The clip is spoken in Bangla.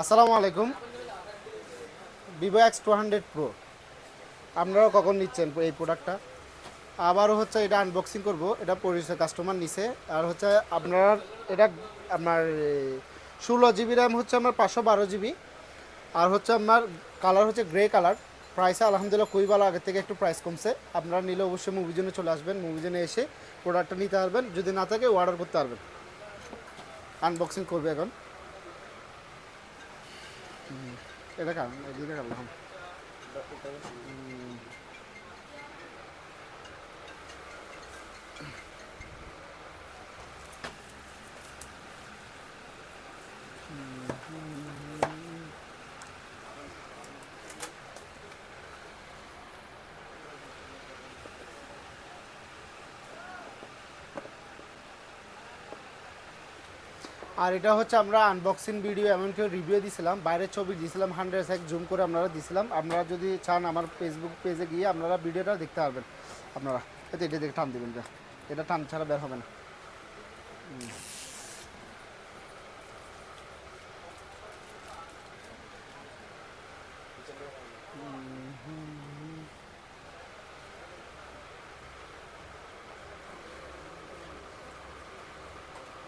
আসসালামু আলাইকুম। Vivo X two hundred Pro আপনারা কখন নিচ্ছেন এই প্রোডাক্টটা আবারও হচ্ছে এটা আনবক্সিং করব। এটা পরিচয় কাস্টমার নিছে। আর হচ্ছে আপনার, এটা আপনার ষোলো জিবি র্যাম হচ্ছে আমার পাঁচশো বারো জিবি আর হচ্ছে আমার কালার হচ্ছে গ্রে কালার প্রাইসে আলহামদুলিল্লাহ খুবই ভালো। আগের থেকে একটু প্রাইস কমছে। আপনারা নিলে অবশ্যই মুভি জন্য চলে আসবেন। মুভি জন্য এসে প্রোডাক্টটা নিতে পারবেন। যদি না থাকে অর্ডার করতে পারবেন। আনবক্সিং করবে এখন। হুম, এটা কারণ এদিকে কারণ এখন আর এটা হচ্ছে আমরা আনবক্সিং ভিডিও এমনকি রিভিউ দিছিলাম, বাইরের ছবি দিয়েছিলাম হান্ড্রেড সাইক জুম করে আপনারা দিছিলাম। আপনারা যদি চান আমার ফেসবুক পেজে গিয়ে আপনারা ভিডিওটা দেখতে পারবেন। আপনারা এটা এটা দেখে টান দেবেন এটা টান ছাড়া বের হবে না। হুম।